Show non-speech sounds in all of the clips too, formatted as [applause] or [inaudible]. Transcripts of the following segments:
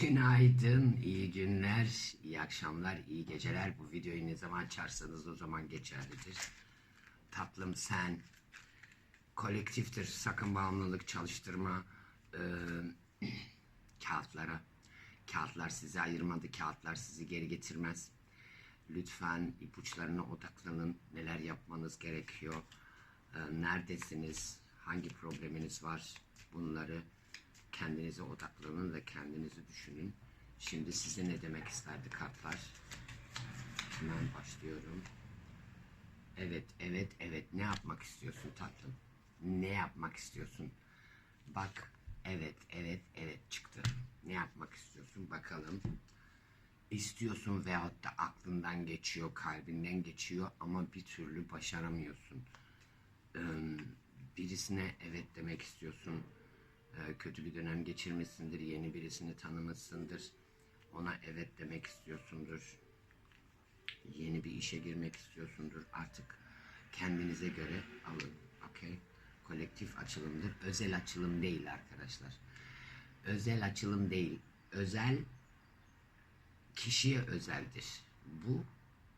Günaydın, iyi günler, iyi akşamlar, iyi geceler. Bu videoyu ne zaman açarsanız o zaman geçerlidir. Tatlım sen, kolektiftir, sakın bağımlılık çalıştırma e, [clears throat] kağıtlara. Kağıtlar sizi ayırmadı, kağıtlar sizi geri getirmez. Lütfen ipuçlarına odaklanın, neler yapmanız gerekiyor, e, neredesiniz, hangi probleminiz var bunları kendinize odaklanın ve kendinizi düşünün. Şimdi size ne demek isterdi kartlar? Hemen başlıyorum. Evet, evet, evet. Ne yapmak istiyorsun tatlım? Ne yapmak istiyorsun? Bak, evet, evet, evet çıktı. Ne yapmak istiyorsun? Bakalım. İstiyorsun veyahut da aklından geçiyor, kalbinden geçiyor ama bir türlü başaramıyorsun. Birisine evet demek istiyorsun kötü bir dönem geçirmişsindir, yeni birisini tanımışsındır. Ona evet demek istiyorsundur. Yeni bir işe girmek istiyorsundur. Artık kendinize göre alın. Okey? Kolektif açılımdır. Özel açılım değil arkadaşlar. Özel açılım değil. Özel kişiye özeldir. Bu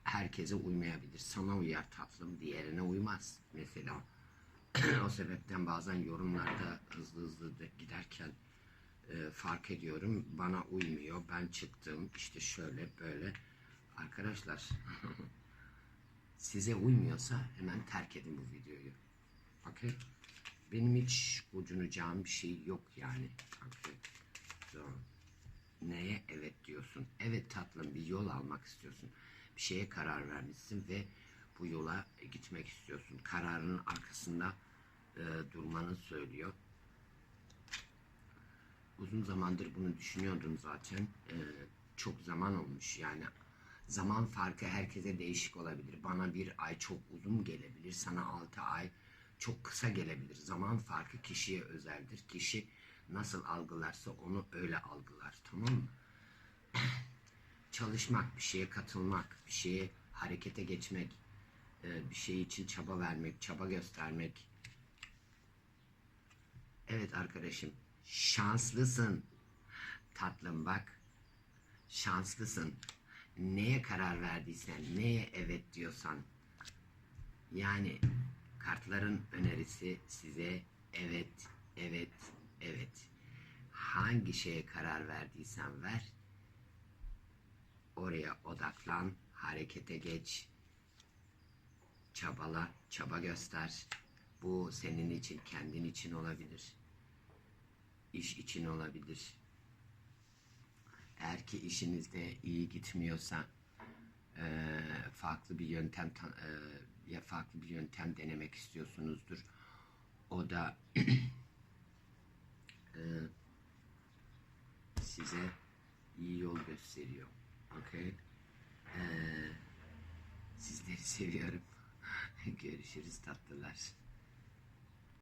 herkese uymayabilir. Sana uyar tatlım, diğerine uymaz. Mesela o sebepten bazen yorumlarda hızlı hızlı giderken e, fark ediyorum. Bana uymuyor. Ben çıktım. işte şöyle böyle. Arkadaşlar [laughs] size uymuyorsa hemen terk edin bu videoyu. Okey? Benim hiç gocunacağım bir şey yok yani. Okey? So, neye evet diyorsun? Evet tatlım bir yol almak istiyorsun. Bir şeye karar vermişsin ve bu yola gitmek istiyorsun. Kararının arkasında e, durmanı söylüyor. Uzun zamandır bunu düşünüyordum zaten. E, çok zaman olmuş yani. Zaman farkı herkese değişik olabilir. Bana bir ay çok uzun gelebilir. Sana altı ay çok kısa gelebilir. Zaman farkı kişiye özeldir. Kişi nasıl algılarsa onu öyle algılar. Tamam mı? [clears throat] Çalışmak, bir şeye katılmak, bir şeye harekete geçmek, e, bir şey için çaba vermek, çaba göstermek. Evet arkadaşım, şanslısın. Tatlım bak, şanslısın. Neye karar verdiysen, neye evet diyorsan. Yani kartların önerisi size evet, evet, evet. Hangi şeye karar verdiysen ver, oraya odaklan, harekete geç, çabala, çaba göster. Bu senin için, kendin için olabilir. İş için olabilir. Eğer ki işinizde iyi gitmiyorsa eee, farklı bir yöntem eee, ya farklı bir yöntem denemek istiyorsunuzdur. O da eee, [clears throat] size iyi yol gösteriyor. Okay? Eee, sizleri seviyorum. [laughs] Görüşürüz tatlılar.